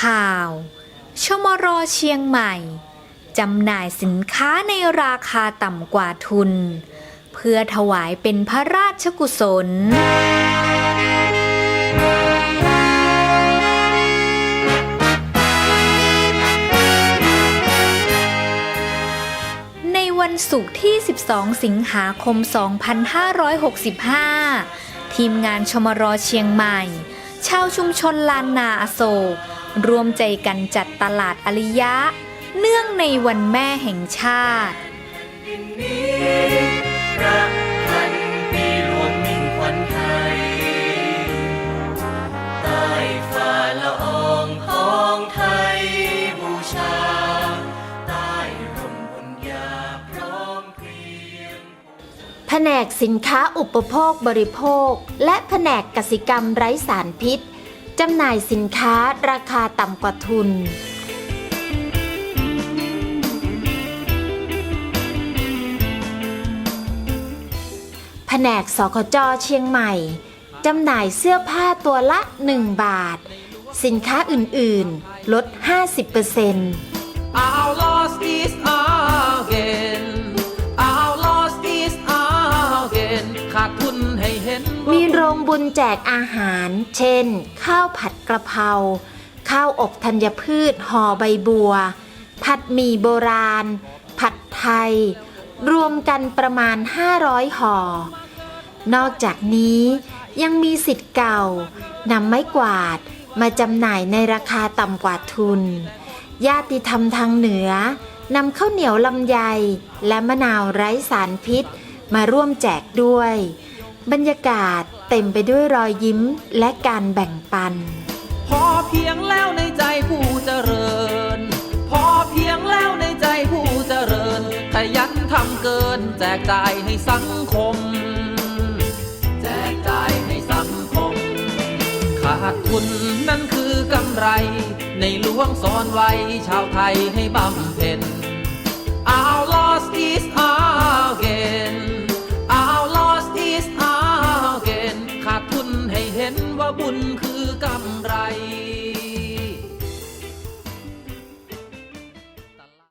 ข่าว ชมรเชียงใหม่ จำหน่ายสินค้าในราคาต่ำกว่าทุน เพื่อถวายเป็นพระราชกุศลในวันศุกร์ที่ 12 สิงหาคม 2565 ทีมงานชมรเชียงใหม่ ชาวชุมชนลานนาอโศกรวมใจกันจัดตลาดอริยะ เนื่องในวันแม่แห่งชาติ นกสินค้าอุปโภคบริโภค และแผนกกสิกรรมไร้สารพิษจำหน่ายสินค้าราคาต่ำกว่าทุน แผนกสคจเชียงใหม่ จำหน่ายเสื้อผ้าตัวละ 1 บาท สินค้าอื่น ๆ ลด 50% Our lost is again มีโรงบุญแจกอาหาร เช่น ข้าวผัดกระเพราข้าวอบธัญพืชห่อใบบัว ผัดหมี่โบราณ ผัดไทย รวมกันประมาณ 500ห่อ นอกจากนี้ยังมีสิทธิ์เก่านำไม้กวาดมาจำหน่ายในราคาต่ำกว่าทุน ญาติธรรมทางเหนือนำข้าวเหนียวลำไย และมะนาวไร้สารพิษ มาร่วมแจกด้วย บรรยากาศเต็มไปด้วยรอยยิ้มและการแบ่งปัน พอเพียงแล้วในใจผู้เจริญ พอเพียงแล้วในใจผู้เจริญขยันทำเกินแจกจ่ายให้สังคม แจกจ่ายให้สังคม ขาดทุนนั่นคือกำไร ในหลวงสอนไว้ชาวไทยให้บำเพ็ญ บุญคือ